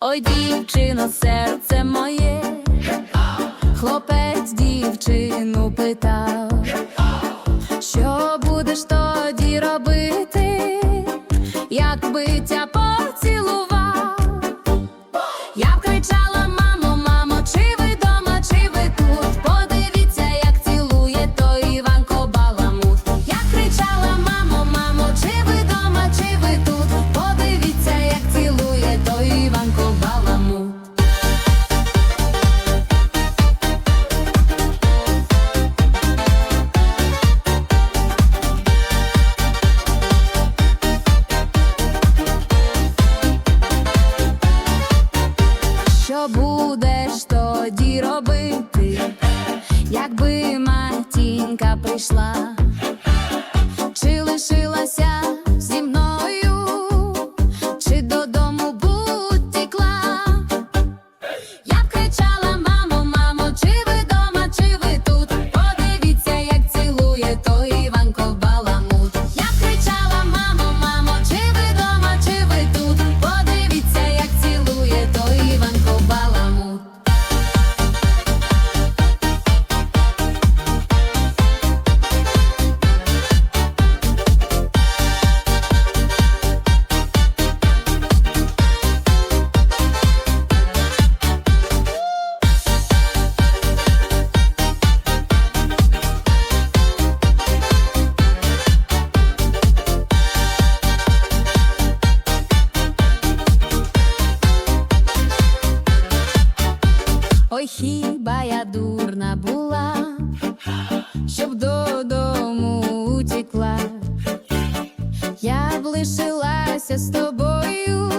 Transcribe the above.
Ой, дівчино, серце моє, хлопець дівчину питав, що будеш тоді робити, якби ця поцілував що будеш тоді робити, якби матінка прийшла, чи лише. хіба я дурна була, щоб додому утікла, я б лишилася з тобою.